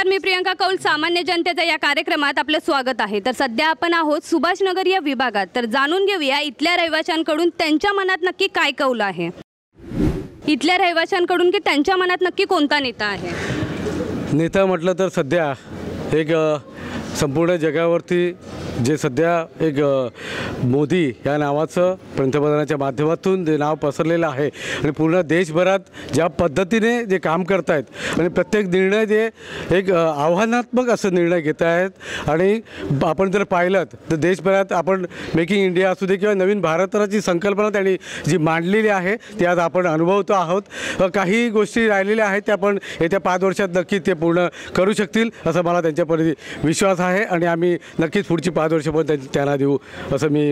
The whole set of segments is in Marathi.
नमस्कार मी प्रियंका कौल सामान्य जनतेच्या या कार्यक्रमात आपलं स्वागत आहे. तर सध्या आपण आहोत सुभाषनगर या विभागात. तर जाणून घेऊया इथल्या रहिवाशांकडून त्यांच्या मनात नक्की काय कौल आहे? इथल्या रहिवाशांकडून की त्यांच्या मनात नक्की कोणता नेता आहे? नेता म्हटलं तर सध्या एक संपूर्ण जगावरती जे सध्या एक मोदी या नावाचं पंतप्रधानाच्या माध्यमातून जे नाव पसरलेलं आहे आणि पूर्ण देशभरात ज्या पद्धतीने जे काम करत आहेत आणि प्रत्येक निर्णय जे एक आव्हानात्मक असं निर्णय घेत आहेत आणि आपण जर पाहिलं तर देशभरात आपण मेकिंग इंडिया असू दे किंवा नवीन भारताची संकल्पना त्यांनी जी मांडलेली आहे ती आज आपण अनुभवतो आहोत. काही गोष्टी राहिलेल्या आहेत त्या आपण येत्या पाच वर्षात नक्की ते पूर्ण करू शकतील असं मला त्यांच्यापर्यंत विश्वास आहे आणि आम्ही नक्कीच पुढची पाच वर्ष पण त्यां- त्यांना देऊ असं मी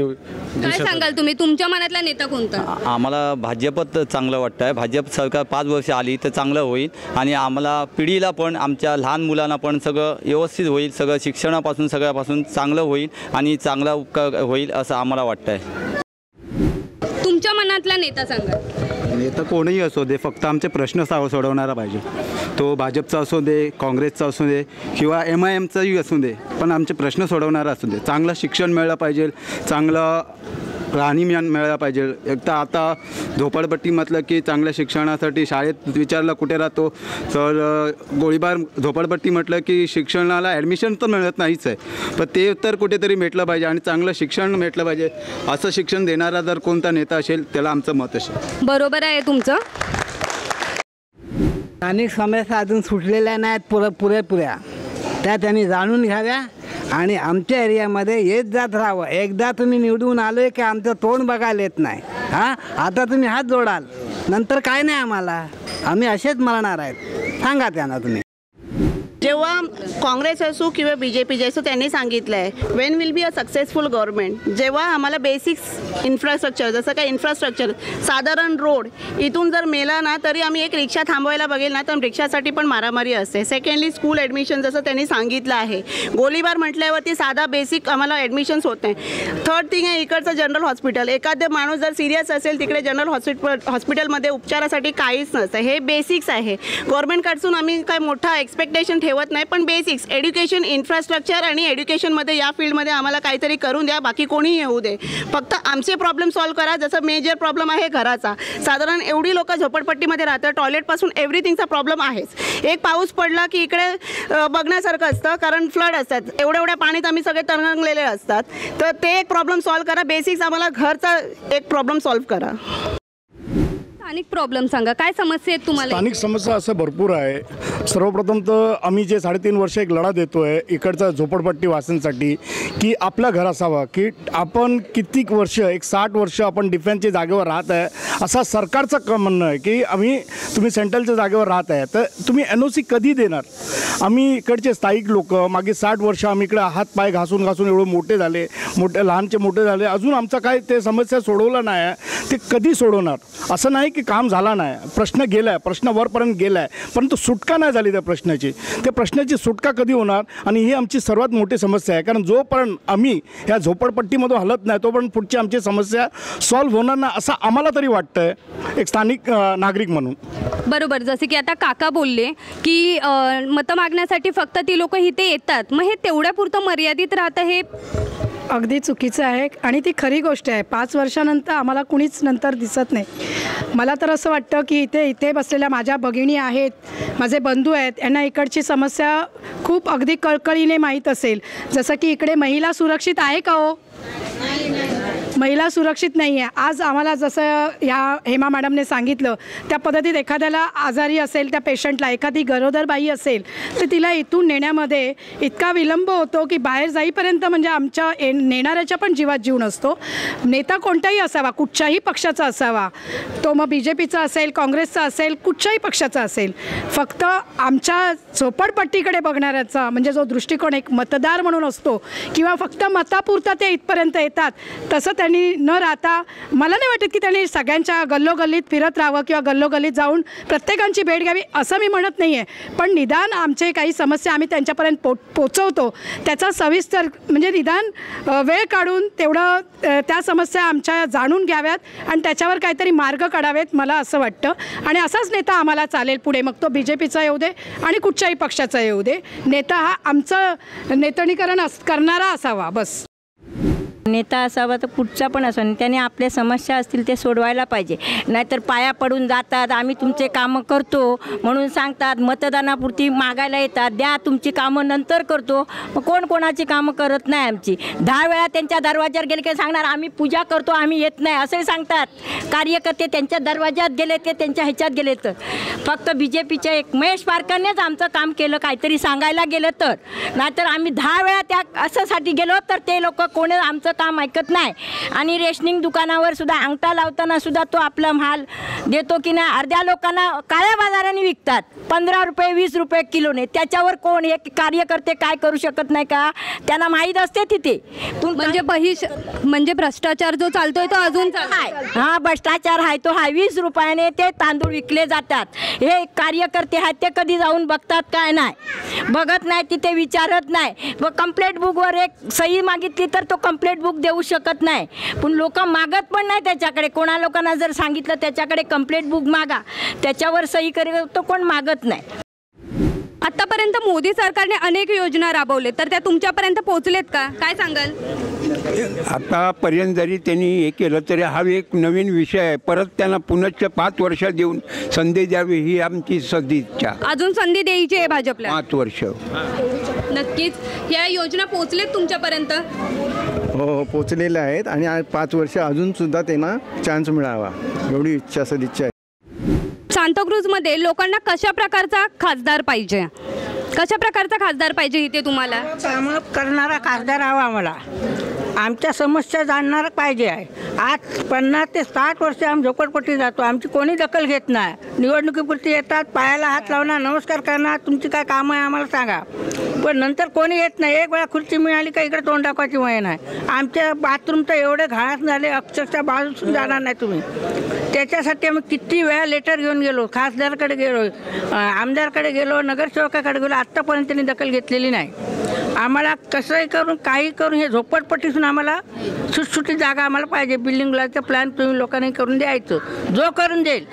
काय सांगाल तुम्ही? तुमच्या मनातला नेता कोणता? आम्हाला भाजपच चांगलं वाटतं आहे भाजप सरकार पाच वर्ष आली तर चांगलं होईल आणि आम्हाला पिढीला पण आमच्या लहान मुलांना पण सगळं व्यवस्थित होईल सगळं शिक्षणापासून सगळ्यापासून चांगलं होईल आणि चांगला उपकार होईल असं आम्हाला वाटतं आहे तुमच्या मनातला नेता सांगा. नेता कोणीही असो दे फक्त आमचे प्रश्न साव सोडवणारा पाहिजे. तो भाजपचा असू दे काँग्रेसचा असू दे किंवा एम आय एमचाही असू दे पण आमचे प्रश्न सोडवणारा असू दे. चांगलं शिक्षण मिळलं पाहिजे चांगलं राहणीमान मिळालं पाहिजे. एक तर आता झोपडपट्टी म्हटलं की चांगल्या शिक्षणासाठी शाळेत विचारलं कुठे राहतो तर गोळीबार झोपडपट्टी म्हटलं की शिक्षणाला ॲडमिशन तर मिळत नाहीच आहे. पण ते तर कुठेतरी भेटलं पाहिजे आणि चांगलं शिक्षण भेटलं पाहिजे. असं शिक्षण देणारा जर कोणता नेता असेल त्याला आमचं मत असेल. बरोबर आहे तुमचं. स्थानिक समस्या अजून सुटलेल्या नाहीत पुरे पुरेपुऱ्या. त्या त्यांनी जाणून घ्याव्या. आणि आमच्या एरियामध्ये येत जात राहावं. एकदा तुम्ही निवडून आलोय की आमचं तोंड बघायला येत नाही. हां? आता तुम्ही हात जोडाल. नंतर काय नाही आम्हाला? आम्ही असेच मरणार आहेत. सांगा त्यांना तुम्ही. जेव्हा काँग्रेस असो किंवा बी जे पी जे असो त्यांनी सांगितलं आहे when will be a successful government जेव्हा आम्हाला बेसिक्स इन्फ्रास्ट्रक्चर जसं काय इन्फ्रास्ट्रक्चर साधारण रोड इथून जर मेला ना तरी आम्ही एक रिक्षा थांबवायला बघेल ना तर रिक्षासाठी पण मारामारी असते. सेकंडली स्कूल ॲडमिशन जसं त्यांनी सांगितलं आहे. गोळीबार म्हटल्यावरती साधा बेसिक आम्हाला ॲडमिशन्स होत नाही. थर्ड थिंग आहे इकडचं जनरल हॉस्पिटल एखादं माणूस जर सिरियस असेल तिकडे जनरल हॉस्पिटल हॉस्पिटलमध्ये उपचारासाठी काहीच नसतं. हे बेसिक्स आहे. गव्हर्मेंटकडसून आम्ही काय मोठा एक्सपेक्टेशन ठेवत नाही पण बेसिक्स एड्युकेशन इन्फ्रास्ट्रक्चर आणि एड्युकेशनमध्ये या फील्डमध्ये आम्हाला काहीतरी करून द्या बाकी कोणीही येऊ दे. फक्त आमचे प्रॉब्लेम सॉल्व्ह करा जसं मेजर प्रॉब्लेम आहे घराचा. साधारण एवढी लोक झोपडपट्टीमध्ये राहतात टॉयलेटपासून एव्हरीथिंगचा प्रॉब्लेम आहेच. एक पाऊस पडला की इकडे बघण्यासारखं असतं कारण फ्लड असतात. एवढ्या एवढ्या पाणीत आम्ही सगळे तरंगलेले असतात. तर ते एक प्रॉब्लेम सॉल्व्ह करा बेसिक्स आम्हाला घरचा एक प्रॉब्लेम सॉल्व्ह करा. स्थानिक प्रॉब्लेम सांगा. काय समस्या आहेत तुम्हाला? स्थानिक समस्या असं भरपूर आहे. सर्वप्रथम तर आम्ही जे साडेतीन वर्ष एक लढा देतो आहे इकडचा झोपडपट्टी वाचण्यासाठी की आपलं घर असावं की आपण कितीक वर्ष एक साठ वर्ष आपण डिफेन्सच्या जागेवर राहत आहे असा सरकारचं क म्हणणं आहे की आम्ही तुम्ही सेंट्रलच्या जागेवर राहत आहे तर तुम्ही एन ओ सी कधी देणार? आम्ही इकडचे स्थायिक लोक मागे साठ वर्ष आम्ही इकडे हात पाय घासून घासून एवढे मोठे झाले मोठे लहानचे मोठे झाले अजून आमचा काय ते समस्या सोडवलं नाही आहे ते कधी सोडवणार? असं नाही की काम झाला नाही. प्रश्न गेला आहे प्रश्न वरपर्यंत गेला आहे परंतु सुटका नाही झाली त्या प्रश्नाची. त्या प्रश्नाची सुटका कधी होणार? आणि ही आमची सर्वात मोठी समस्या आहे. कारण जोपर्यंत आम्ही ह्या झोपडपट्टीमधून हलत नाही तोपर्यंत पुढची आमची समस्या सॉल्व्ह होणार नाही असं आम्हाला तरी वाटतं आहे एक स्थानिक नागरिक म्हणून. बरोबर. जसे की आता काका बोलले की मतं मागण्यासाठी फक्त ती लोक इथे येतात. मग हे तेवढ्यापुरतं मर्यादित राहतं हे अगदी चुकीचं आहे आणि ती खरी गोष्ट आहे. पाच वर्षानंतर आम्हाला कुणीच नंतर दिसत नाही. मला तर असं वाटतं की इथे इथे बसलेल्या माझ्या भगिनी आहेत माझे बंधू आहेत यांना इकडची समस्या खूप अगदी कळकळीने माहीत असेल. जसं की इकडे महिला सुरक्षित आहे का हो? महिला सुरक्षित नाही आहे आज आम्हाला जसं ह्या हेमा मॅडमने सांगितलं त्या पद्धतीत एखाद्याला आजारी असेल त्या पेशंटला एखादी गरोदर बाई असेल तर तिला इथून नेण्यामध्ये इतका विलंब होतो की बाहेर जाईपर्यंत म्हणजे आमच्या ए नेणाऱ्याच्या पण जीवात जीव नसतो. नेता कोणताही असावा कुठच्याही पक्षाचा असावा तो मग बी जे पीचा असेल काँग्रेसचा असेल कुठच्याही पक्षाचा असेल फक्त आमच्या झोपडपट्टीकडे बघणाऱ्याचा म्हणजे जो दृष्टिकोन एक मतदार म्हणून असतो किंवा फक्त मतापुरता ते इथपर्यंत येतात तसं त्या ठिकाणी न राहता मला नाही वाटत की त्यांनी सगळ्यांच्या गल्लोगल्लीत फिरत राहावं किंवा गल्लोगल्लीत जाऊन प्रत्येकांची भेट घ्यावी असं मी म्हणत नाही आहे पण निदान आमचे काही समस्या आम्ही त्यांच्यापर्यंत पो पोचवतो. त्याचा सविस्तर म्हणजे निदान वेळ काढून तेवढं त्या समस्या आमच्या जाणून घ्याव्यात आणि त्याच्यावर काहीतरी मार्ग काढावेत मला असं वाटतं. आणि असाच नेता आम्हाला चालेल पुढे. मग तो बी जे पीचा येऊ दे आणि कुठच्याही पक्षाचा येऊ दे. नेता हा आमचं नेतणीकरण अस करणारा असावा. बस. नेता असावा तर कुठचा पण असावा त्याने आपल्या समस्या असतील ते सोडवायला पाहिजे. नाहीतर पाया पडून जातात आम्ही तुमचे कामं करतो म्हणून सांगतात मतदानापुरती मागायला येतात द्या तुमची कामं नंतर करतो. मग कोण कोणाची कामं करत नाही आमची? दहा वेळा त्यांच्या दरवाज्यावर गेले की सांगणार आम्ही पूजा करतो आम्ही येत नाही असंही सांगतात. कार्यकर्ते त्यांच्या दरवाज्यात गेले ते त्यांच्या ह्याच्यात गेले तर. फक्त बी जे पीच्या एक महेश पारकरनेच आमचं काम केलं काहीतरी सांगायला गेलं तर. नाहीतर आम्ही दहा वेळा त्या असंसाठी गेलो तर ते लोक कोणी आमचं काम ऐकत नाही. आणि रेशनिंग दुकानावर सुद्धा अंगठा लावताना सुद्धा तो आपला माल देतो की नाही अर्ध्या लोकांना काळ्या बाजाराने विकतात. पंधरा रुपये वीस रुपये किलोने. त्याच्यावर कोण हे कार्यकर्ते काय करू शकत नाही का? त्यांना माहीत असते तिथे. म्हणजे बहिष म्हणजे भ्रष्टाचार जो चालतोय तो अजून हा भ्रष्टाचार आहे तो हा वीस रुपयाने ते तांदूळ विकले जातात. हे कार्यकर्ते आहेत ते कधी जाऊन बघतात काय नाही. बघत नाही तिथे विचारत नाही. व कंप्लेंट बुकवर एक सही मागितली तर तो कंप्लेंट बुक देऊ शकत नाही. पण लोक मागत पण नाही त्याच्याकडे. कोणा लोकांना जर सांगितलं त्याच्याकडे कंप्लेंट बुक मागा. त्याच्यावर सही करेल तो कोण मागत नाही. आतापर्यंत मोदी सरकारने अनेक योजना राबवले तर त्या तुमच्यापर्यंत पोहोचलेत का? काय सांगाल? आतापर्यंत जरी त्यांनी हे केलं तरी हा एक नवीन विषय आहे. परत त्यांना पुनश्च पाच वर्ष देऊन संधी द्यावी ही आमची सदिच्छा. अजून संधी द्यायची आहे भाजपला. पाच वर्ष. नक्कीच. या योजना पोहोचलेत तुमच्यापर्यंत? हो हो पोचलेले आहेत आणि पाच वर्ष अजूनसुद्धा त्यांना चान्स मिळावा. एवढी इच्छा सदिच्छा आहे. सांताक्रूजमध्ये लोकांना कशा प्रकारचा खासदार पाहिजे? कशा प्रकारचा खासदार पाहिजे इथे तुम्हाला? कामं करणारा खासदार हवा आम्हाला. आमच्या समस्या जाणणार पाहिजे आहे. आज पन्नास ते साठ वर्ष आम्ही झोपडपट्टी जातो. आमची कोणी दखल घेत नाही. निवडणुकीपुरती येतात पायाला हात लावणार नमस्कार करणार तुमची काय कामं आहे आम्हाला सांगा. पण नंतर कोणी येत नाही. एक वेळा खुर्ची मिळाली का इकडे तोंड दाखवायची वय नाही. आमच्या बाथरूम तर एवढे घास झाले अक्षरशः बाजूसून जाणार नाही तुम्ही. त्याच्यासाठी आम्ही किती वेळा लेटर घेऊन गेलो. खासदारकडे गेलो आमदारकडे गेलो नगरसेवकाकडे गेलो. आत्तापर्यंत त्यांनी दखल घेतलेली नाही. आम्हाला कसंही करून काही करून हे झोपडपट्टीतून आम्हाला सुटसुटी जागा आम्हाला पाहिजे. बिल्डिंग ब्लॉकचं प्लॅन तुम्ही लोकांनी करून द्यायचं. जो करून देईल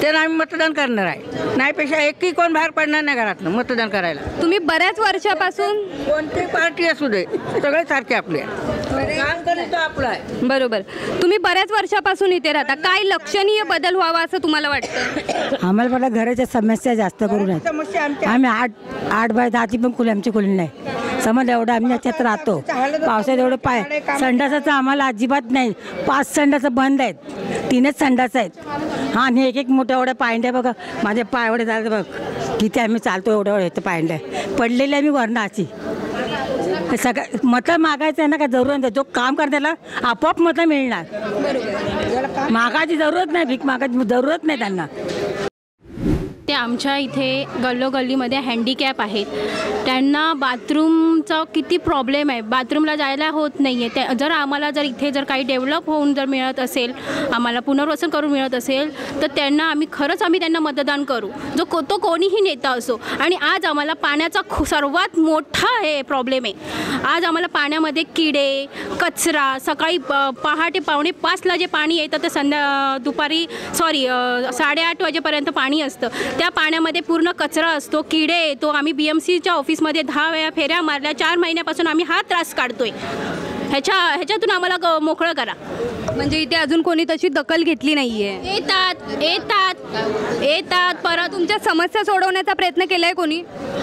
त्याला आम्ही मतदान करणार आहे. नाहीपेक्षा एकही कोण बाहेर पडणार नाही घरातनं मतदान करायला. तुम्ही बऱ्याच वर्षापासून कोणती पार्टी असू दे सगळे सारखे आपले. काम करीत तो आपलं आहे. बरोबर. तुम्ही बऱ्याच वर्षापासून इथे राहता. काय लक्षणीय बदल व्हावा असं तुम्हाला वाटतं? आम्हाला मला घराच्या समस्या जास्त करून आहेत. समस्या आमच्या आम्ही आठ आठ बाय दहाची पण खोली आमची खोली नाही. समज एवढं आम्ही याच्यात राहतो. पावसात एवढं पाय संडासाचं आम्हाला अजिबात नाही. पाच संडासं बंद आहेत. तीनच संडास आहेत. हां आणि एक एक मोठ्या एवढ्या पायंड्या बघा. माझे पाय एवढे झाले बघ. किती आम्ही चालतो एवढं एवढं येतं पायंड्या. पडलेली आम्ही वरनं अशी सगळं मतं मागायचं आहे ना काय जरूरत नाही. जो काम कर त्याला आपोआप मतं मिळणार. मागायची जरूरत नाही भीक मागायची जरूरत नाही त्यांना. आमच्या इथे गल्लोगल्लीमध्ये हँडिकॅप आहेत. त्यांना बाथरूमचा किती प्रॉब्लेम आहे. बाथरूमला जायला होत नाही आहे त्या जर आम्हाला जर इथे जर काही डेव्हलप होऊन जर मिळत असेल आम्हाला पुनर्वसन करून मिळत असेल तर त्यांना आम्ही खरंच आम्ही त्यांना मतदान करू. जो को तो कोणीही नेता असो. आणि आज आम्हाला पाण्याचा खू सर्वात मोठा हे प्रॉब्लेम आहे. आज आम्हाला पाण्यामध्ये किडे कचरा सकाळी पहाटे पावणे पाचला जे पाणी येतं ते संध्या दुपारी सॉरी साडेआठ वाजेपर्यंत पाणी असतं. त्या पाण्यामध्ये पूर्ण कचरा असतो किडे येतो. आम्ही बी एम सीच्या ऑफिसमध्ये दहा वेळा फेऱ्या मारल्या. चार महिन्यापासून आम्ही हा त्रास काढतोय. ह्याच्या ह्याच्यातून आम्हाला मोकळं करा. म्हणजे इथे अजून कोणी तशी दखल घेतली नाहीये. येतात येतात. येतात परत तुमच्या समस्या सोडवण्याचा प्रयत्न केलाय कोणी?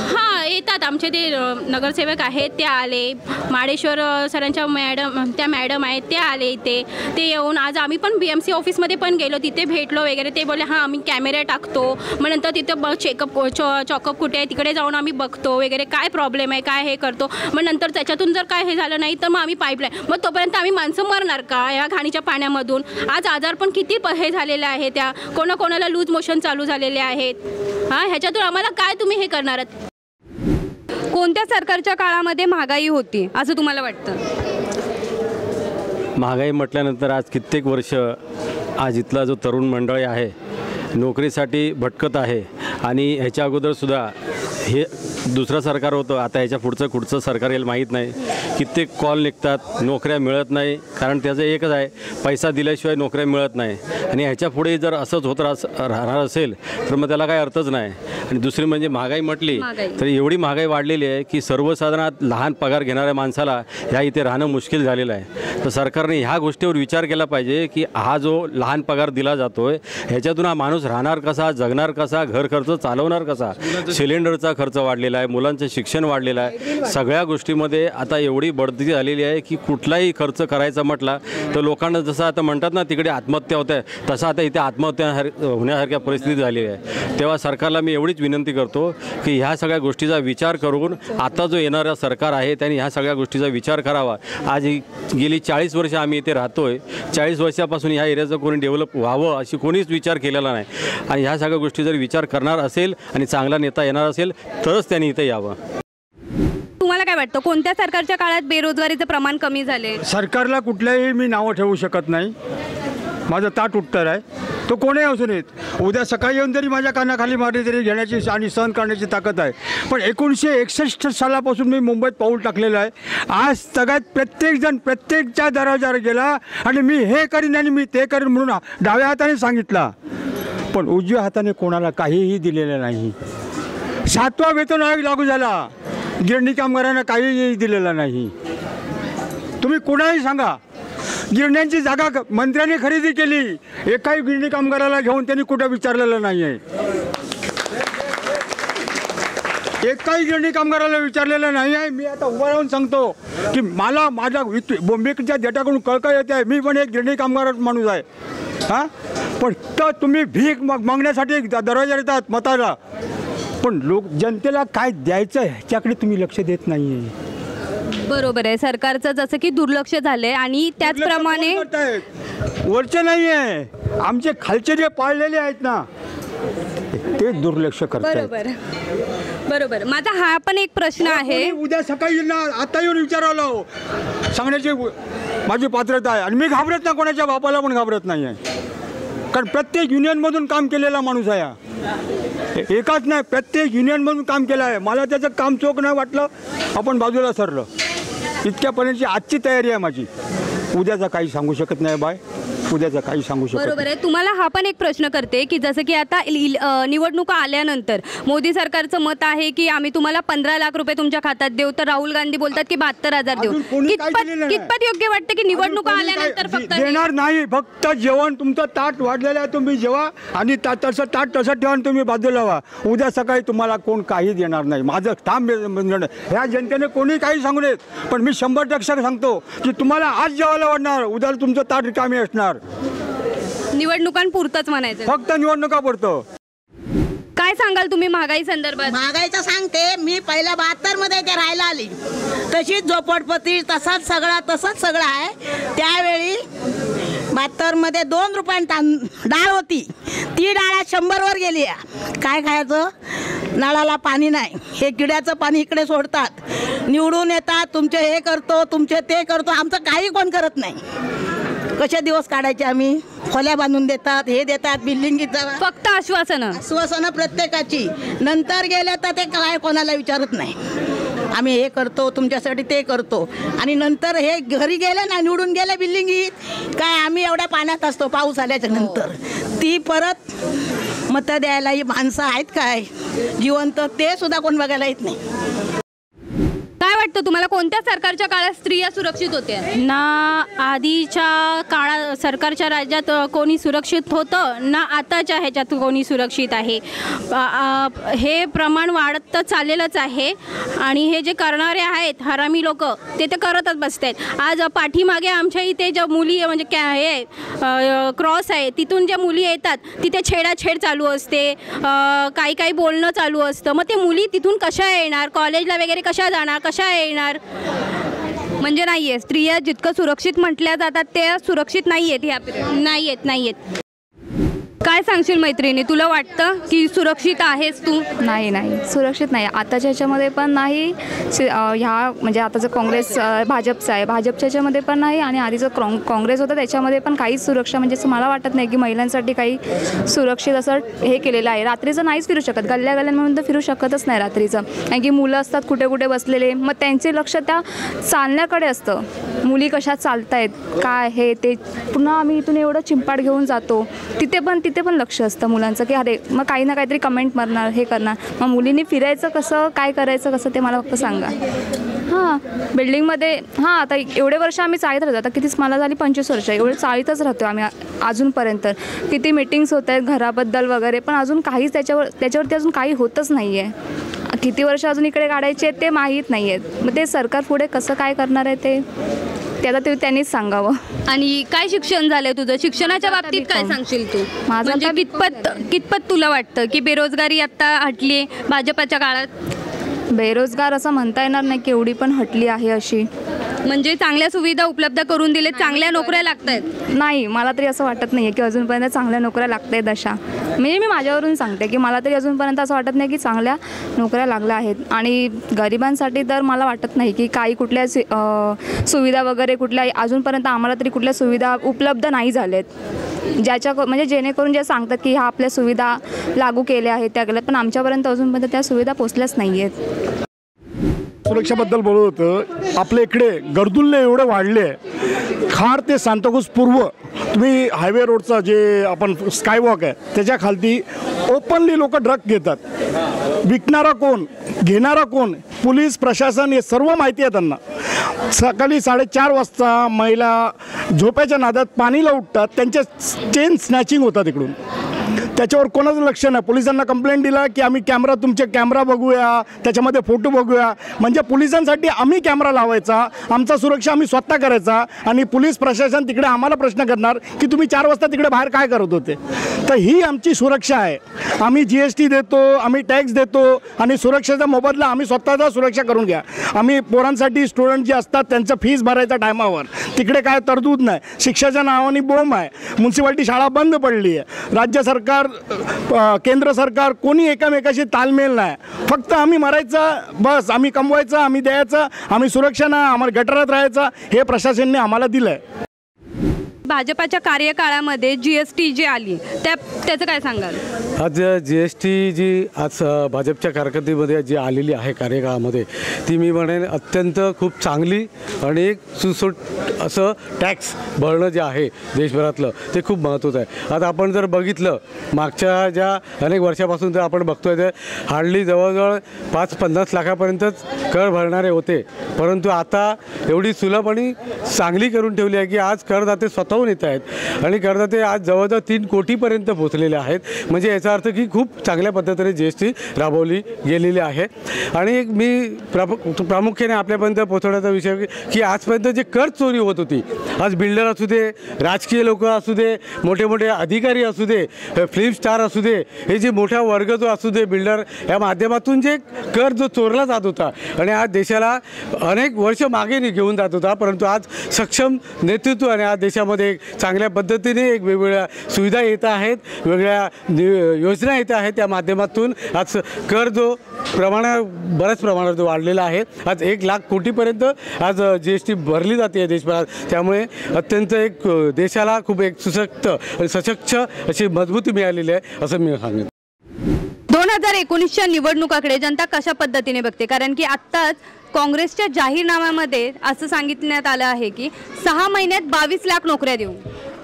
हां येतात. आमचे ते नगरसेवक आहेत ते आले. माडेश्वर सरांच्या मॅडम त्या मॅडम आहेत ते आले इथे. ते येऊन आज आम्ही पण बी एम सी ऑफिसमध्ये पण गेलो. तिथे भेटलो वगैरे. ते बोलले हां आम्ही कॅमेरे टाकतो. मग नंतर तिथं ब चेकअप चॉ चॉकअप कुठे आहे? तिकडे जाऊन आम्ही बघतो वगैरे. काय प्रॉब्लेम आहे? काय हे करतो? मग नंतर त्याच्यातून जर काय हे झालं नाही तर मग आम्ही पाईपलाईन. मग तोपर्यंत आम्ही माणसं मरणार का? या घाणीच्या पाण्यामधून. आज आजार पण किती प हे झालेले आहे त्या. कोणाकोणाला लूज मोशन चालू झालेले आहेत. हां ह्याच्यातून आम्हाला काय तुम्ही हे करणार आहात? कोणत्या सरकारच्या काळामध्ये महागाई होती असं तुम्हाला वाटतं? महागाई म्हटल्यानंतर आज कित्येक वर्ष आज इथला जो तरुण मंडळी आहे नोकरीसाठी भटकत आहे. आणि ह्याच्या अगोदरसुद्धा हे दुसरं सरकार होतं. आता ह्याच्या पुढचं कुठचं सरकार येईल माहीत नाही. कित्येक कॉल निघतात. नोकऱ्या मिळत नाही. कारण त्याचं एकच आहे. पैसा दिल्याशिवाय नोकऱ्या मिळत नाही. आणि ह्याच्या पुढे जर असंच होत रास राहणार असेल तर मग त्याला काही अर्थच नाही. आणि दुसरी म्हणजे महागाई म्हटली. तर एवढी महागाई वाढलेली आहे की सर्वसाधारणात लहान पगार घेणाऱ्या माणसाला ह्या इथे राहणं मुश्किल झालेलं आहे. तर सरकारने ह्या गोष्टीवर विचार केला पाहिजे की हा जो लहान पगार दिला जातो आहे ह्याच्यातून हा माणूस राहणार कसा जगणार कसा घर खर्च चालवणार कसा? सिलेंडरचा खर्च वाढलेला आहे मुलांचं शिक्षण वाढलेलं आहे. सगळ्या गोष्टीमध्ये आता एवढी बढती झालेली आहे की कुठलाही खर्च करायचा म्हटला तर लोकांना जसं आता म्हणतात ना तिकडे आत्महत्या होत आहे तसं आता इथे आत्महत्या हर- होण्यासारख्या परिस्थिती झालेली आहे. तेव्हा सरकारला मी एवढीच विनंती करतो की ह्या सगळ्या गोष्टीचा विचार करून आता जो येणारा सरकार आहे त्यांनी ह्या सगळ्या गोष्टीचा विचार करावा. आज गेली चाळीस वर्ष आम्ही इथे राहतोय. चाळीस वर्षापासून ह्या एरियाचं कोणी डेव्हलप व्हावं अशी कोणीच विचार केलेला नाही. आणि ह्या सगळ्या गोष्टी जर विचार करणार असेल आणि चांगला नेता येणार असेल तरच त्यांनी इथे यावं. तुम्हाला काय वाटतं कोणत्या सरकारच्या काळात बेरोजगारीचं प्रमाण कमी झाले? सरकारला कुठल्याही मी नावं ठेवू शकत नाही. माझं ताट उत्तर आहे. तो कोणीही असू नयेत. उद्या सकाळी येऊन जरी माझ्या कानाखाली मारली तरी घेण्याची आणि सहन करण्याची ताकद आहे. पण एकोणीसशे एकसष्ट सालापासून मी मुंबईत पाऊल टाकलेलं आहे. आज सगळ्यात प्रत्येकजण प्रत्येकच्या दरवाजावर गेला आणि मी हे करीन आणि मी ते करीन म्हणून डाव्या हाताने सांगितला. पण उजव्या हाताने कोणाला काहीही दिलेलं नाही. सातवा वेतन आयोग लागू झाला. गिरणी कामगारांना काहीही दिलेलं नाही. तुम्ही कुणाही सांगा. गिरण्यांची जागा मंत्र्यांनी खरेदी केली. एकाही गिरणी कामगाराला घेऊन त्यांनी कुठं विचारलेलं नाही आहे एकाही गिरणी कामगाराला विचारलेलं नाही आहे मी आता उभा राहून सांगतो की मला माझ्या बोंबेकडच्या बॉम्बेच्या देटाकडून कळकळ येते. आहे मी पण एक गिरणी कामगार माणूस आहे. हां? पण तर तुम्ही भीक मग मागण्यासाठी दरवाजा येतात मताला. पण लोक जनतेला काय द्यायचं ह्याच्याकडे तुम्ही लक्ष देत नाही आहे बरोबर आहे. सरकारचं जसं की दुर्लक्ष झालंय आणि त्याचप्रमाणे वरचे नाही आहे आमचे खालचे जे पाळलेले आहेत ना ते दुर्लक्ष करतात बरोबर. बरोबर. माझा हा पण एक प्रश्न आहे. उद्या सकाळी ना आता येऊन विचारालो सांगण्याची उ- माझी पात्रता आहे. आणि मी घाबरत नाही कोणाच्या बापाला पण घाबरत नाही आहे कारण प्रत्येक युनियनमधून काम केलेला माणूस आहे हा. ए- एकाच नाही प्रत्येक युनियनमधून काम केलं आहे. मला त्याचं काम चोख नाही वाटलं आपण बाजूला सरलं. इतक्यापर्यंतची आजची तयारी आहे माझी. उद्याचा काही सांगू शकत नाही बाय. उद्याचा काही सांगू शकत बरोबर आहे. तुम्हाला हा पण एक प्रश्न करते की जसं की आता इल- अ, निवडणुका आल्यानंतर मोदी सरकारचं मत आहे की आम्ही तुम्हाला पंधरा लाख रुपये तुमच्या खात्यात देऊ तर राहुल गांधी बोलतात की बहात्तर हजार देऊ. कितपत कितपत योग्य वाटतं की निवडणुका कोणी आल्यानंतर फक्त दे- देणार नाही. फक्त जेवण तुमचं ताट वाढलेलं आहे तुम्ही जेवा आणि ता- तसं ताट तसं ठेवा आणि तुम्ही बाजूला व्हा. उद्या सकाळी तुम्हाला कोण काही देणार नाही. माझं ठाम निर्णय. ह्या जनतेने कोणी काही सांगू नयेत पण मी शंभर टक्के सांगतो की तुम्हाला आज जेवायला वाढणार. उद्या तुमचं ताट रिकामी असणार. निवडणुकांपुरतंच म्हणायचं. फक्त निवडणुका पडतो काय सांगाल तुम्ही महागाई संदर्भात? महागाईचं सांगते मी पहिल्या बहात्तरमध्ये ते राहायला आली. तशीच झोपडपट्टी तसाच सगळा तसंच सगळं आहे. त्यावेळी बहात्तरमध्ये दोन रुपयाने तां डाळ होती. ती डाळ आज शंभरवर गेली आहे. काय खायचं? नळाला पाणी नाही. हे किड्याचं पाणी इकडे सोडतात. निवडून येतात तुमचे हे करतो तुमचे ते करतो. आमचं काही कोण करत नाही. कसे दिवस काढायचे आम्ही? खोल्या बांधून देतात हे देतात बिल्डिंग फक्त आश्वासनं. आश्वासनं प्रत्येकाची. नंतर गेले तर ते काय कोणाला विचारत नाही. आम्ही हे करतो तुमच्यासाठी ते करतो. आणि नंतर हे घरी गेले ना निवडून गेले बिल्डिंगीत काय आम्ही एवढ्या पाण्यात असतो पाऊस आल्याच्यानंतर. ती परत मतं द्यायला ही माणसं आहेत काय? जिवंत ते सुद्धा कोण बघायला येत नाही. काय वाटतं तुम्हाला कोणत्या सरकारच्या काळात स्त्रिया सुरक्षित होत्या? ना आधीच्या काळात सरकारच्या राज्यात कोणी सुरक्षित होतं ना आताच्या ह्याच्यात कोणी सुरक्षित आहे. हे प्रमाण वाढत तर चाललेलंच आहे. आणि हे जे करणारे आहेत हरामी लोक ते तर करतच बसतात आज पाठीमागे आमच्या इथे ज्या मुली म्हणजे कॅ हे क्रॉस आहे तिथून ज्या मुली येतात तिथे छेडाछेड चालू असते. काही काही बोलणं चालू असतं. मग ते मुली तिथून कशा येणार कॉलेजला वगैरे कशा जाणार? कशा येणार? म्हणजे नाही आहे स्त्रिया जितकं सुरक्षित म्हटल्या जातात त्या सुरक्षित नाही आहेत ह्या नाही आहेत नाही आहेत काय सांगशील मैत्रिणी? तुला वाटतं की सुरक्षित आहेस तू? नाही नाही. सुरक्षित नाही. आताच्या ह्याच्यामध्ये पण नाही. शि- अ, ह्या म्हणजे आताचं काँग्रेस अ, भाजपचं आहे भाजपच्या ह्याच्यामध्ये पण नाही आणि आधीचं क्रॉ- काँग्रेस होतं त्याच्यामध्ये पण काहीच सुरक्षा म्हणजे असं मला वाटत नाही की महिलांसाठी काही सुरक्षित असं हे केलेलं आहे. रात्रीचं नाहीच फिरू शकत. गल्ल्या गल्ल्यांमधून तर फिरू शकतच नाही रात्रीचं. कारण की मुलं असतात कुठे कुठे बसलेले. मग त्यांचे लक्ष त्या चालण्याकडे असतं. मुली कशा चालत आहेत काय आहे ते पुन्हा आम्ही इथून एवढं चिंपाड घेऊन जातो. तिथे पण तिथे पण लक्ष असतं मुलांचं की अरे मग काही ना काहीतरी कमेंट मारणार हे करणार. मग मुलींनी फिरायचं कसं काय करायचं कसं ते मला फक्त सांगा. हां बिल्डिंगमध्ये हां आता एवढे वर्ष आम्ही चाळीत राहतो आता कितीच मला झाली पंचवीस वर्ष एवढे चाळीतच राहतो आम्ही अजूनपर्यंत. किती मीटिंग्स होत आहेत घराबद्दल वगैरे पण अजून काहीच त्याच्यावर त्याच्यावरती अजून काही होतच नाही आहे किती वर्ष अजून इकडे काढायचे आहेत ते माहीत नाही आहेत. मग ते सरकार पुढे कसं काय करणार आहे ते? ते आता ते त्यांनीच सांगावं. आणि काय शिक्षण झालंय तुझं? शिक्षणाच्या बाबतीत काय. सांगशील तू? माझं म्हणजे कितपत कितपत तुला वाटतं की बेरोजगारी आता हटली भाजपाच्या काळात? बेरोजगार असं म्हणता येणार नाही की एवढी पण हटली आहे अशी. म्हणजे चांगल्या सुविधा उपलब्ध करून दिले चांगल्या नोकऱ्या लागत आहेत नाही मला तरी असं वाटत नाही आहे की अजूनपर्यंत चांगल्या नोकऱ्या लागत आहेत अशा. म्हणजे मी माझ्यावरून सांगते की मला तरी अजूनपर्यंत असं वाटत नाही की चांगल्या नोकऱ्या लागल्या आहेत. आणि गरिबांसाठी तर मला वाटत नाही की काही कुठल्या सु- अं, सुविधा वगैरे कुठल्या अजूनपर्यंत आम्हाला तरी कुठल्या सुविधा उपलब्ध नाही झाल्यात. ज्याच्या म्हणजे जेणेकरून जे सांगतात की ह्या आपल्या सुविधा लागू केल्या आहेत त्या केल्यात पण आमच्यापर्यंत अजूनपर्यंत त्या सुविधा पोचल्याच नाही आहेत सुरक्षेबद्दल बोलत होतं. आपल्या इकडे गर्दुल्ले एवढे वाढले. खार ते सांताक्रूज पूर्व तुम्ही हायवे रोडचा जे आपण स्कायवॉक आहे त्याच्या खालती ओपनली लोक ड्रग घेतात. विकणारा कोण घेणारा कोण पोलीस प्रशासन हे सर्व माहिती आहे त्यांना. सकाळी साडेचार वाजता महिला झोप्याच्या नादात पाणीला उठतात त्यांच्या चेन स्नॅचिंग होतात इकडून. त्याच्यावर कोणाचं लक्ष नाही. पोलिसांना कंप्लेंट दिला की आम्ही कॅमेरा तुमचे कॅमेरा बघूया त्याच्यामध्ये फोटो बघूया. म्हणजे पोलिसांसाठी आम्ही कॅमेरा लावायचा आमचा सुरक्षा आम्ही स्वतः करायचा आणि पोलीस प्रशासन तिकडे आम्हाला प्रश्न करणार की तुम्ही चार वाजता तिकडे बाहेर काय करत होते? तर ही आमची सुरक्षा आहे. आम्ही जी एस टी देतो आम्ही टॅक्स देतो आणि सुरक्षेचा मोबदला आम्ही स्वतःचा सुरक्षा करून घ्या. आम्ही पोरांसाठी स्टुडंट जे असतात त्यांचं फीज भरायचा टायमावर. तिकडे काय तरतूद नाही. शिक्षाच्या नावाने बोंब आहे. म्युन्सिपाल्टी शाळा बंद पडली आहे राज्य सरकार सरकार केंद्र सरकार कोणी एकामेकाशी तालमेल नाही. फक्त आम्ही मरायचं बस आम्ही कमवायचं आम्ही द्यायचं आम्ही सुरक्षा नाही आम्हाला गटारात राहायचं हे प्रशासनने आम्हाला दिलं आहे भाजपाच्या कार्यकाळामध्ये जी एस टी जी आली त्या त्याचं काय सांगाल? आज जी एस टी जी आज भाजपच्या कारकिर्दीमध्ये जी आलेली आहे कार्यकाळामध्ये ती मी म्हणेन अत्यंत खूप चांगली आणि एक सुसूट असं टॅक्स भरणं जे आहे देशभरातलं ते खूप महत्त्वाचं आहे. आता आपण जर बघितलं मागच्या ज्या अनेक वर्षापासून जर आपण बघतोय तर हार्डली जवळजवळ पाच पन्नास लाखापर्यंतच कर भरणारे होते. परंतु आता एवढी सुलभ आणि चांगली करून ठेवली आहे की आज करदाते स्वतःहून येत आहेत. आणि करदाते आज जवळजवळ तीन कोटीपर्यंत पोचलेले आहेत. म्हणजे याचा अर्थ की खूप चांगल्या पद्धतीने जी एस टी राबवली गेलेली आहे. आणि एक मी प्रामु प्रामुख्याने आपल्यापर्यंत पोचवण्याचा विषय की आजपर्यंत जे कर चोरी होत होती आज बिल्डर असू दे राजकीय लोक असू दे मोठे मोठे अधिकारी असू दे फिल्म स्टार असू दे हे जे मोठा वर्ग जो असू दे बिल्डर या माध्यमातून जे कर जो चोरला जात होता आणि आज देशाला अनेक वर्ष मागे घेऊन जात होता परंतु आज सक्षम नेतृत्व आणि आज देशामध्ये एक चांगल्या पद्धतीने एक वेगवेगळ्या सुविधा येत आहेत वेगळ्या योजना येत आहेत त्या माध्यमातून. आज कर जो प्रमाणा बऱ्याच प्रमाणात जो वाढलेला आहे आज एक लाख कोटीपर्यंत आज जी एस टी भरली जाते देशभरात. त्यामुळे अत्यंत एक देशाला खूप एक सुशक्त आणि सशक्त अशी मजबूती मिळालेली आहे असं मी सांगेन. दोन हजार एकोणीसच्या निवडणुकाकडे जनता कशा पद्धतीने बघते? कारण की आत्ताच काँग्रेसच्या जाहीरनाम्यामध्ये असं सांगितण्यात आलं आहे की सहा महिन्यात बावीस लाख नोकऱ्या देऊ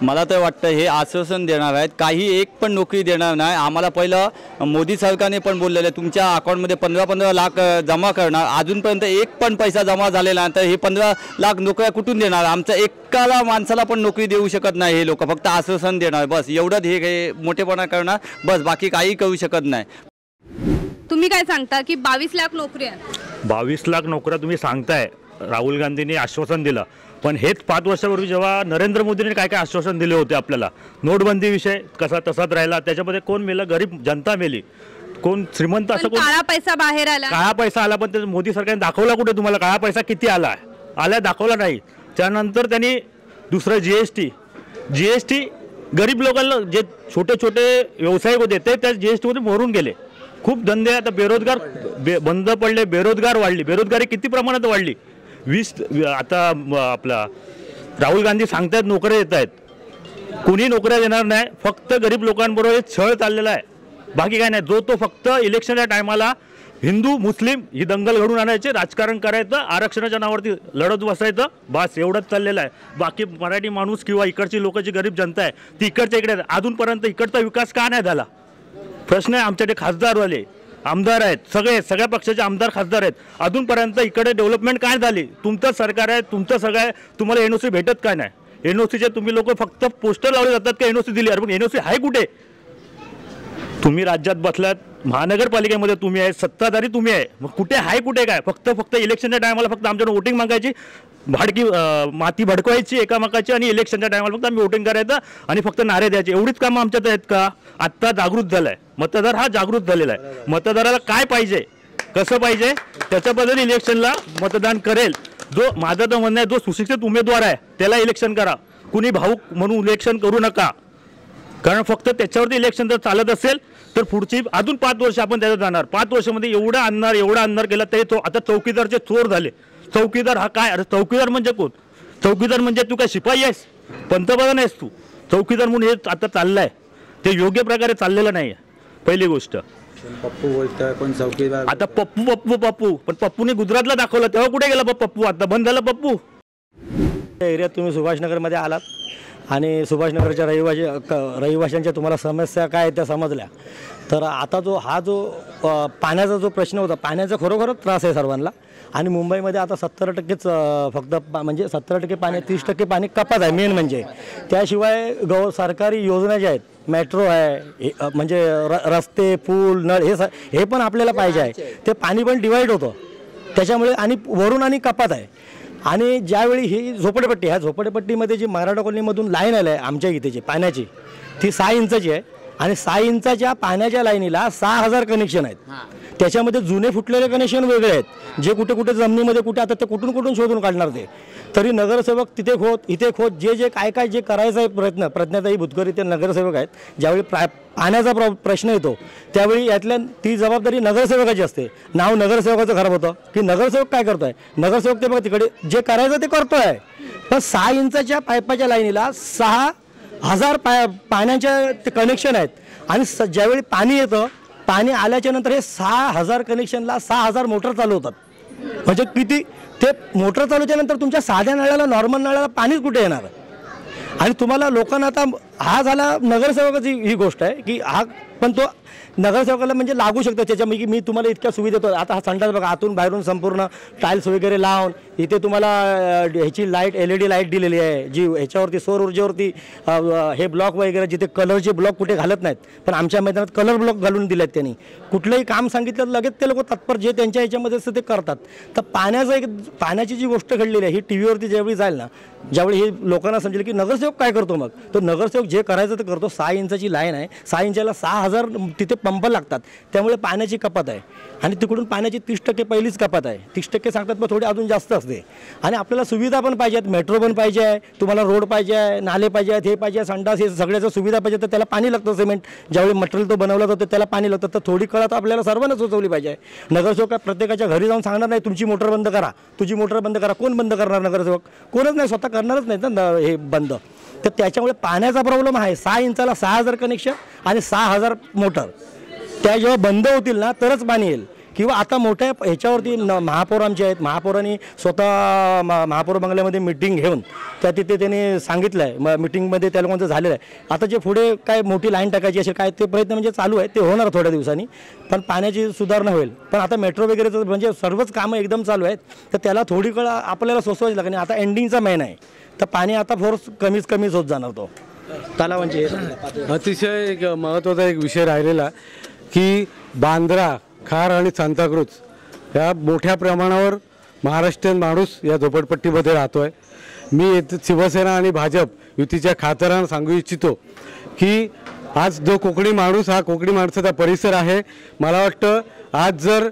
मला तर वाटतं हे आश्वासन देणार आहेत. काही एक पण नोकरी देणार नाही. आम्हाला पहिलं मोदी सरकारने पण बोललेलं आहे तुमच्या अकाउंटमध्ये पंधरा पंधरा लाख जमा करणार. अजूनपर्यंत एक पण पैसा जमा झालेला नाही तर हे पंधरा लाख नोकऱ्या कुठून देणार? आमचं एकाला माणसाला पण नोकरी देऊ शकत नाही हे लोक. फक्त आश्वासन देणार. बस एवढंच हे मोठेपणा करणार. बस बाकी काही करू शकत नाही. तुम्ही काय सांगता की बावीस लाख नोकऱ्या बावीस लाख नोकऱ्या तुम्ही सांगताय. राहुल गांधींनी आश्वासन दिलं. पण हेच पाच वर्षापूर्वी जेव्हा नरेंद्र मोदींनी काय काय आश्वासन दिले होते आपल्याला? नोटबंदी विषय कसा तसाच राहिला त्याच्यामध्ये कोण मेलं? गरीब जनता मेली. कोण श्रीमंत असं काळा पैसा बाहेर आला. काळा पैसा आला पण मोदी सरकारने दाखवला कुठे तुम्हाला? काळा पैसा किती आला आला दाखवला नाही. त्यानंतर त्यांनी दुसरं G S T G S T गरीब लोकांना जे छोटे छोटे व्यावसायिक होते ते त्या जी एस टीमध्ये मोरून गेले. खूप धंदे आता बेरोजगार बे बंद पडले बेरोजगार वाढली. बेरोजगारी किती प्रमाणात वाढली? वीस आता आपला राहुल गांधी सांगतायत नोकऱ्या येत आहेत. कुणी नोकऱ्या देणार नाही. फक्त गरीब लोकांबरोबर हे छळ चाललेला आहे. बाकी काय नाही. जो तो फक्त इलेक्शनच्या टायमाला हिंदू मुस्लिम ही दंगल घडून आणायचे राजकारण करायचं आरक्षणाच्या नावावरती लढत बसायचं बस एवढंच चाललेलं आहे. बाकी मराठी माणूस किंवा इकडची लोकं जी गरीब जनता आहे ती इकडच्या इकडे अजूनपर्यंत इकडचा विकास का नाही झाला? प्रश्न आहे आमच्याकडे खासदारवाले आमदार आहेत सगळे सगळ्या पक्षाचे आमदार खासदार आहेत. अजूनपर्यंत इकडे डेव्हलपमेंट काय झाली? तुमचं सरकार आहे तुमचं सगळं आहे तुम्हाला एन ओ सी भेटत काय नाही? एन ओ सीचे तुम्ही लोक फक्त पोस्टर लावले जातात का एन ओ सी दिली? अरे पण एन ओ सी आहे कुठे? तुम्ही राज्यात बसलात महानगरपालिकेमध्ये तुम्ही आहे सत्ताधारी तुम्ही आहे. मग कुठे आहे कुठे काय? फक्त फक्त इलेक्शनच्या टायमाला फक्त आमच्याकडे वोटिंग मागायची. भाडकी माती भडकवायची एकामेकाची आणि इलेक्शनच्या टायमाला फक्त आम्ही वोटिंग करायचं आणि फक्त नारे द्यायचे. एवढीच कामं आमच्यात आहेत का? आत्ता जागृत झालाय. मतदार हा जागृत झालेला आहे. मतदाराला काय पाहिजे? कसं पाहिजे? त्याच्याबद्दल इलेक्शनला मतदान करेल. जो माझं तर म्हणणं आहे जो सुशिक्षित उमेदवार आहे त्याला इलेक्शन करा. कुणी भाऊक म्हणून इलेक्शन करू नका. कारण फक्त त्याच्यावरती इलेक्शन जर चालत असेल तर पुढची अजून पाच वर्ष आपण त्याच्यात जाणार. पाच वर्षामध्ये एवढं आणणार एवढं आणणार केलं तरी तो आता चौकीदारचे चोर झाले. चौकीदार हा काय? अरे चौकीदार म्हणजे कोण? चौकीदार म्हणजे तू काय शिपाई आहेस? पंतप्रधान आहेस तू. चौकीदार म्हणून हे आता चाललंय. ते योग्य प्रकारे चाललेलं नाही आहे पहिली गोष्ट. पप्पू बोलतोय कोण चौकीदार? आता पप्पू पप्पू पप्पू. पण पप्पूने गुजरातला दाखवलं. तेव्हा कुठे गेला बा पप्पू? आता बंद झालं पप्पू. एरियात तुम्ही सुभाषनगरमध्ये आलात. आणि सुभाषनगरच्या रहिवाशी क रहिवाशांच्या तुम्हाला समस्या काय आहेत त्या समजल्या. तर आता जो हा जो पाण्याचा जो प्रश्न होता पाण्याचा खरोखरच त्रास आहे सर्वांना. आणि मुंबईमध्ये आता सत्तर टक्केच फक्त पा- म्हणजे सत्तर टक्के पाणी तीस टक्के पाणी कपात आहे मेन म्हणजे. त्याशिवाय गव सरकारी योजना ज्या आहेत मेट्रो आहे हे, म्हणजे र रस्ते पूल नळ हे स हे पण आपल्याला पाहिजे आहे. ते पाणी पण डिवाईड होतं. त्याच्यामुळे आणि वरून आणि कपात आहे. आणि ज्यावेळी ही झोपडपट्टी ह्या झोपडपट्टीमध्ये जी मराठा कॉलनीमधून लाईन आलं आहे आमच्या इथेची पाण्याची ती सहा इंचाची आहे. आणि सहा इंचाच्या पाण्याच्या लाईनीला सहा हजार कनेक्शन आहेत. त्याच्यामध्ये जुने फुटलेले कनेक्शन वेगळे आहेत. जे कुठे कुठे जमिनीमध्ये कुठे आता ते कुठून कुठून शोधून काढणार ते. तरी नगरसेवक तिथे खोत इथे खोत जे जे काय काय जे करायचं आहे प्रयत्न प्रज्ञाताई भुतकरी ते नगरसेवक आहेत. ज्यावेळी प्रा पाण्याचा प्र प्रश्न येतो त्यावेळी यातल्या ती जबाबदारी नगरसेवकाची असते. नाव नगरसेवकाचं खराब होतं. की नगरसेवक काय करतोय? नगरसेवक ते बघा तिकडे जे करायचं ते करतोय. पण सहा इंचाच्या पाईपाच्या लाईनीला सहा हजार पाय पाण्याच्या ते कनेक्शन आहेत. आणि स ज्यावेळी पाणी येतं पाणी आल्याच्यानंतर हे सहा हजार कनेक्शनला सहा हजार मोटर चालू होतात. म्हणजे किती ते मोटर चालवच्यानंतर तुमच्या साध्या नळाला नॉर्मल नळाला पाणीच कुठे येणार? आणि तुम्हाला लोकांना आता हा झाला नगरसेवकाची ही गोष्ट आहे की हा पण तो नगरसेवकाला म्हणजे लागू शकतो. त्याच्यामध्ये की मी तुम्हाला इतक्या सुविधा देतो. आता हा संडास बघा आतून बाहेरून संपूर्ण टाईल्स वगैरे लावून इथे तुम्हाला ह्याची light L E D light दिलेली आहे. जी ह्याच्यावरती सौर ऊर्जेवरती हे ब्लॉक वगैरे जिथे कलरचे ब्लॉक कुठे घालत नाहीत. पण आमच्या मैदानात कलर ब्लॉक घालून दिले आहेत त्यांनी. कुठलंही काम सांगितलं लगेच ते लोक तत्पर जे त्यांच्या ह्याच्यामध्ये असतं ते करतात. तर पाण्याचं एक पाण्याची जी गोष्ट घडलेली आहे ही टी व्हीवरती ज्यावेळी जाईल ना ज्यावेळी हे लोकांना समजेल की नगरसेवक काय करतो मग? तो नगरसेवक जे करायचं ते करतो. सहा इंचाची लाईन आहे. सहा इंचाला सहा हजार तिथे पंप लागतात. त्यामुळे पाण्याची कपात आहे. आणि तिकडून पाण्याची तीस टक्के पहिलीच कपात आहे. तीस टक्के सांगतात मग थोडी अजून जास्त असते. आणि आपल्याला सुविधा पण पाहिजे आहेत. मेट्रो पण पाहिजे आहे. तुम्हाला रोड पाहिजे आहे नाले पाहिजे आहेत हे पाहिजे आहे, संडास हे सगळ्याचं सुविधा पाहिजे तर त्याला पाणी लागतं सिमेंट. ज्यावेळी मटेरियल तो बनवला जातो त्याला पाणी लागतं. तर थोडी कळत आपल्याला सर्वांना सुचवली पाहिजे. नगरसेवक प्रत्येकाच्या घरी जाऊन सांगणार नाही तुमची मोटर बंद करा. तुझी मोटर बंद करा. कोण बंद करणार नगरसेवक? कोणच नाही स्वतः करणारच नाही ना हे बंद. तर त्याच्यामुळे पाण्याचा प्रॉब्लेम आहे. सहा इंचाला सहा हजार कनेक्शन आणि सहा हजार मोटर त्या जेव्हा बंद होतील ना तरच पाणी येईल. किंवा आता मोठ्या ह्याच्यावरती न महापौर आमचे आहेत. महापौरांनी स्वतः महापौर बंगल्यामध्ये मिटिंग घेऊन त्या तिथे त्यांनी सांगितलं आहे म मिटिंगमध्ये त्या लोकांचं झालेलं आहे. आता जे पुढे काय मोठी लाईन टाकायची असेल काय ते प्रयत्न म्हणजे चालू आहे. ते होणार थोड्या दिवसांनी. पण पाण्याची सुधारणा होईल. पण आता मेट्रो वगैरेचं म्हणजे सर्वच कामं एकदम चालू आहेत. तर त्याला थोडी कळ आपल्याला सोसवायची लागेल. आता एंडिंगचा महिना आहे. तर पाणी आता फोर्स कमीच कमीच होत जाणार तो. तलावांची. अतिशय एक महत्त्वाचा एक विषय राहिलेला की बांद्रा खार आणि सांताक्रूज या मोठ्या प्रमाणावर महाराष्ट्रीयन माणूस या झोपडपट्टीमध्ये राहतोय. मी येथे शिवसेना आणि भाजप युतीच्या खासदारांना सांगू इच्छितो की आज जो कोकणी माणूस हा कोकणी माणसाचा परिसर आहे मला वाटतं आज जर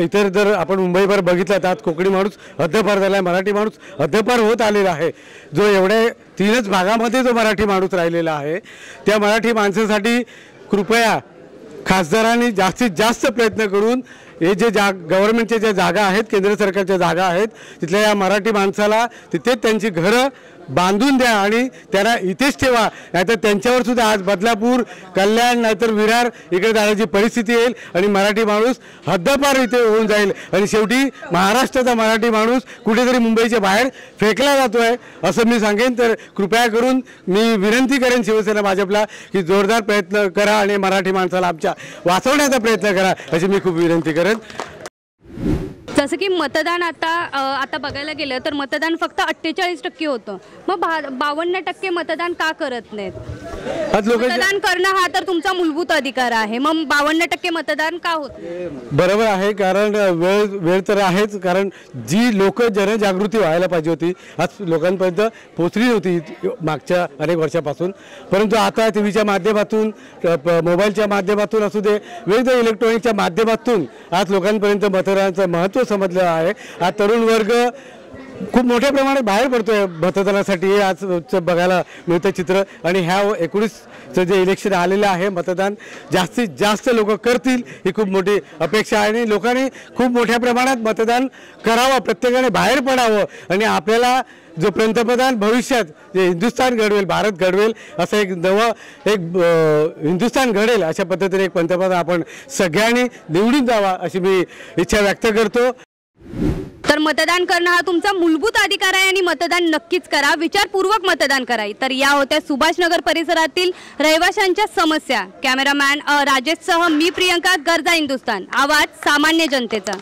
इतर जर आपण मुंबईभर बघितलं तर आज कोकणी माणूस हद्दपार झाला आहे मराठी माणूस हद्दपार होत आलेला आहे. जो एवढ्या तीनच भागामध्ये जो मराठी माणूस राहिलेला आहे त्या मराठी माणसासाठी कृपया खासदारांनी जास्तीत जास्त प्रयत्न करून हे जे जा गव्हर्नमेंटच्या ज्या जागा आहेत केंद्र सरकारच्या जागा आहेत तिथल्या या मराठी माणसाला तिथेच त्यांची घरं बांधून द्या आणि त्यांना इथेच ठेवा. नाहीतर त्यांच्यावर सुद्धा आज बदलापूर कल्याण नाहीतर विरार इकडे जाण्याची परिस्थिती येईल आणि मराठी माणूस हद्दपार इथे होऊन जाईल. आणि शेवटी महाराष्ट्राचा मराठी माणूस कुठेतरी मुंबईच्या बाहेर फेकला जातोय असं मी सांगेन. तर कृपया करून मी विनंती करेन शिवसेना भाजपला की जोरदार प्रयत्न करा आणि मराठी माणसाला आमच्या वाचवण्याचा प्रयत्न करा अशी मी खूप विनंती करेन. जसं की मतदान आता आता बघायला गेलं तर मतदान फक्त अठ्ठेचाळीस टक्के होतं. मग भा बावन्न टक्के मतदान का करत नाहीत? मतदान करणं हा तर तुमचा मूलभूत अधिकार आहे. मग बावन्न टक्के मतदान का होत? बरोबर आहे कारण वेळ वेळ तर आहेच कारण जी लोक जनजागृती व्हायला पाहिजे होती आज लोकांपर्यंत पोचली नव्हती मागच्या अनेक वर्षापासून. परंतु आता टी व्हीच्या माध्यमातून मोबाईलच्या माध्यमातून असू दे विविध इलेक्ट्रॉनिकच्या माध्यमातून आज लोकांपर्यंत मतदानाचं महत्त्व समजलं आहे. हा तरुण वर्ग खूप मोठ्या प्रमाणात बाहेर पडतोय मतदानासाठी. आज बघायला मिळतं चित्र. आणि ह्या एकोणीसचं जे इलेक्शन आलेलं आहे मतदान जास्तीत जास्त लोक करतील ही खूप मोठी अपेक्षा आहे. आणि लोकांनी खूप मोठ्या प्रमाणात मतदान करावं प्रत्येकाने बाहेर पडावं. आणि आपल्याला जो पंतप्रधान भविष्यात जे हिंदुस्थान घडवेल भारत घडवेल असं एक नवं एक हिंदुस्थान घडेल अशा पद्धतीने एक पंतप्रधान आपण सगळ्यांनी निवडून जावा अशी मी इच्छा व्यक्त करतो. तर मतदान करणं हा तुमचा मूलभूत अधिकार आहे आणि मतदान नक्कीच करा. विचारपूर्वक मतदान करा. तर या होत्या सुभाषनगर परिसरातील रहिवाशांच्या समस्या. कॅमेरामॅन राजेशसह मी प्रियंका गरजा हिंदुस्तान आवाज सामान्य जनतेचा.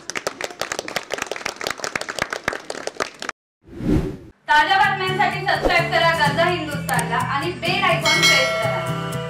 ताज्या बातम्यांसाठी सबस्क्राईब करा गरजा हिंदुस्तानला आणि बेल आयकॉन प्रेस करा.